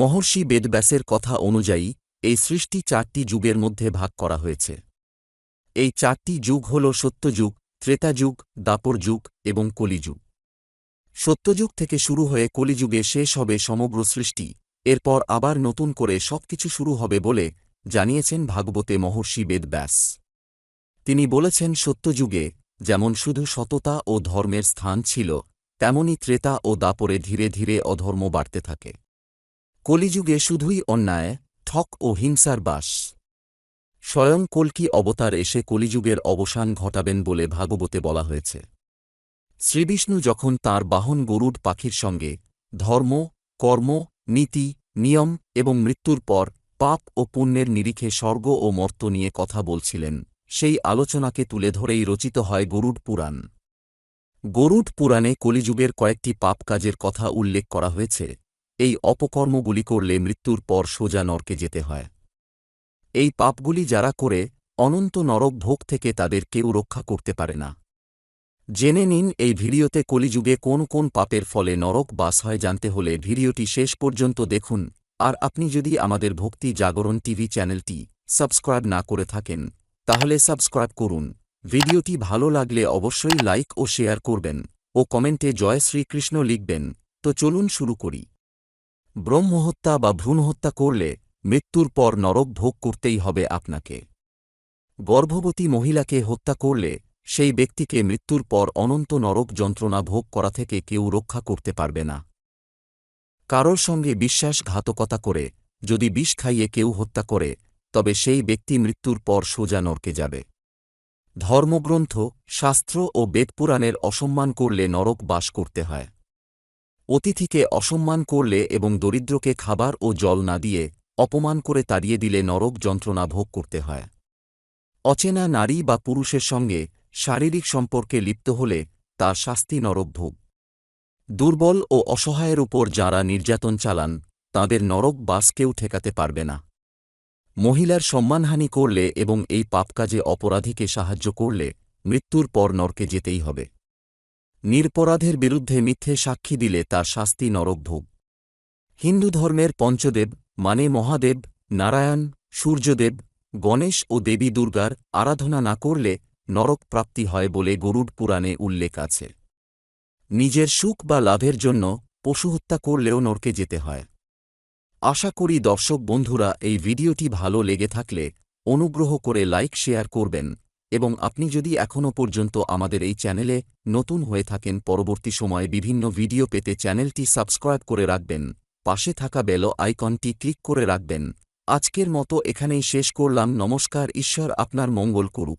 মহর্ষি বেদব্যাসের কথা অনুযায়ী, এই সৃষ্টি চারটি যুগের মধ্যে ভাগ করা হয়েছে। এই চারটি যুগ হল সত্যযুগ, ত্রেতাযুগ দাপর যুগ এবং কলিযুগ। সত্যযুগ থেকে শুরু হয়ে কলিযুগে শেষ হবে সমগ্র সৃষ্টি, এরপর আবার নতুন করে সবকিছু শুরু হবে বলে জানিয়েছেন ভাগবতে মহর্ষি বেদব্যাস। তিনি বলেছেন, সত্যযুগে যেমন শুধু সততা ও ধর্মের স্থান ছিল, তেমনি ত্রেতা ও দাপরে ধীরে ধীরে অধর্ম বাড়তে থাকে। কলিযুগে শুধুই অন্যায়, ঠক ও হিংসার বাস। স্বয়ং কল্কি অবতার এসে কলিযুগের অবসান ঘটাবেন বলে ভাগবতে বলা হয়েছে। শ্রীবিষ্ণু যখন তার বাহন গরুড পাখির সঙ্গে ধর্ম, কর্ম, নীতি, নিয়ম এবং মৃত্যুর পর পাপ ও পুণ্যের নিরিখে স্বর্গ ও মর্ত নিয়ে কথা বলছিলেন, সেই আলোচনাকে তুলে ধরেই রচিত হয় গরুড পুরাণ। গরুড পুরাণে কলিযুগের কয়েকটি পাপ কাজের কথা উল্লেখ করা হয়েছে। এই অপকর্মগুলি করলে মৃত্যুর পর সোজা নরকে যেতে হয়। এই পাপগুলি যারা করে, অনন্ত নরক ভোগ থেকে তাদের কেউ রক্ষা করতে পারে না। জেনে নিন, এই ভিডিওতে কলিযুগে কোন কোন পাপের ফলে নরক বাস হয় জানতে হলে ভিডিওটি শেষ পর্যন্ত দেখুন। আর আপনি যদি আমাদের ভক্তি জাগরণ টিভি চ্যানেলটি সাবস্ক্রাইব না করে থাকেন, তাহলে সাবস্ক্রাইব করুন। ভিডিওটি ভালো লাগলে অবশ্যই লাইক ও শেয়ার করবেন ও কমেন্টে জয় শ্রীকৃষ্ণ লিখবেন। তো চলুন শুরু করি। ব্রহ্মহত্যা বা ভ্রূণহত্যা করলে মৃত্যুর পর নরক ভোগ করতেই হবে আপনাকে। গর্ভবতী মহিলাকে হত্যা করলে সেই ব্যক্তিকে মৃত্যুর পর অনন্ত নরক যন্ত্রণা ভোগ করা থেকে কেউ রক্ষা করতে পারবে না। কারোর সঙ্গে বিশ্বাসঘাতকতা করে যদি বিষ খাইয়ে কেউ হত্যা করে, তবে সেই ব্যক্তি মৃত্যুর পর সোজা নরকে যাবে। ধর্মগ্রন্থ, শাস্ত্র ও বেদপুরাণের অসম্মান করলে নরক বাস করতে হয়। অতিথিকে অসম্মান করলে এবং দরিদ্রকে খাবার ও জল না দিয়ে অপমান করে তাড়িয়ে দিলে নরক যন্ত্রণা ভোগ করতে হয়। অচেনা নারী বা পুরুষের সঙ্গে শারীরিক সম্পর্কে লিপ্ত হলে তা শাস্তি নরক ভোগ। দুর্বল ও অসহায়ের উপর যাঁরা নির্যাতন চালান, তাঁদের নরক বাস কেউ ঠেকাতে পারবে না। মহিলার সম্মানহানি করলে এবং এই পাপকাজে অপরাধীকে সাহায্য করলে মৃত্যুর পর নরকে যেতেই হবে। নিরপরাধের বিরুদ্ধে মিথ্যে সাক্ষী দিলে তার শাস্তি নরক ভোগ। হিন্দু ধর্মের পঞ্চদেব মানে মহাদেব, নারায়ণ, সূর্যদেব, গণেশ ও দেবী দুর্গার আরাধনা না করলে নরক প্রাপ্তি হয় বলে গরুড পুরাণে উল্লেখ আছে। নিজের সুখ বা লাভের জন্য পশু হত্যা করলেও নরকে যেতে হয়। আশা করি দর্শক বন্ধুরা এই ভিডিওটি ভালো লেগে থাকলে অনুগ্রহ করে লাইক, শেয়ার করবেন। এবং আপনি যদি এখনও পর্যন্ত আমাদের এই চ্যানেলে নতুন হয়ে থাকেন, পরবর্তী সময়ে বিভিন্ন ভিডিও পেতে চ্যানেলটি সাবস্ক্রাইব করে রাখবেন। পাশে থাকা বেল আইকনটি ক্লিক করে রাখবেন। আজকের মতো এখানেই শেষ করলাম। নমস্কার। ঈশ্বর আপনার মঙ্গল করুক।